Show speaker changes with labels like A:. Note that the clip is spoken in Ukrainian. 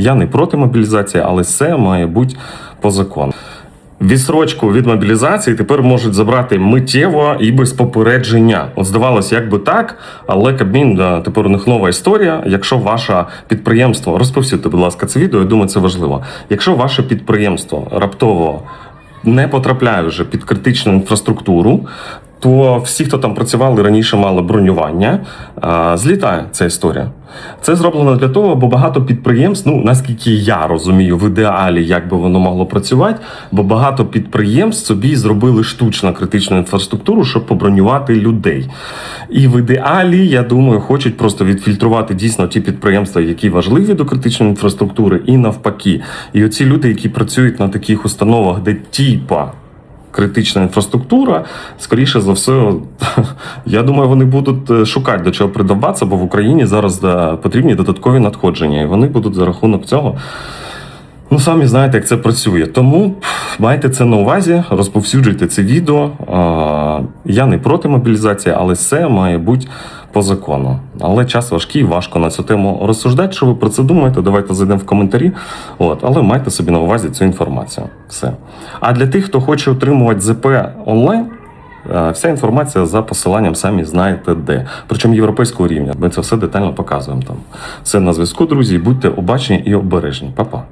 A: Я не проти мобілізації, але все має бути по закону. Відсрочку від мобілізації тепер можуть забрати миттєво і без попередження. От здавалось, як би так, але Кабмін тепер у них нова історія. Якщо ваше підприємство розповсюдьте, будь ласка, це відео, я думаю, це важливо. Якщо ваше підприємство раптово не потрапляє вже під критичну інфраструктуру, то всі, хто там працювали раніше, мали бронювання, злітає ця історія. Це зроблено для того, бо багато підприємств, ну наскільки я розумію, в ідеалі як би воно могло працювати, бо багато підприємств собі зробили штучно критичну інфраструктуру, щоб побронювати людей. І в ідеалі, я думаю, хочуть просто відфільтрувати дійсно ті підприємства, які важливі до критичної інфраструктури, і навпаки. І оці люди, які працюють на таких установах, де типа критична інфраструктура, скоріше за все, я думаю, вони будуть е, шукати до чого придбатися, бо в Україні зараз потрібні додаткові надходження, і вони будуть за рахунок цього. Ну, самі знаєте, як це працює. Тому майте це на увазі, розповсюджуйте це відео. Я не проти мобілізації, але все має бути по закону. Але час важкий, важко на цю тему розсуждати. Що ви про це думаєте? Давайте зайдемо в коментарі. От, але майте собі на увазі цю інформацію. Все. А для тих, хто хоче отримувати ЗП онлайн. е, Вся інформація за посиланням самі знаєте де. Причому європейського рівня. Ми це все детально показуємо там. Все на зв'язку, друзі. Будьте обачні і обережні. Па-па.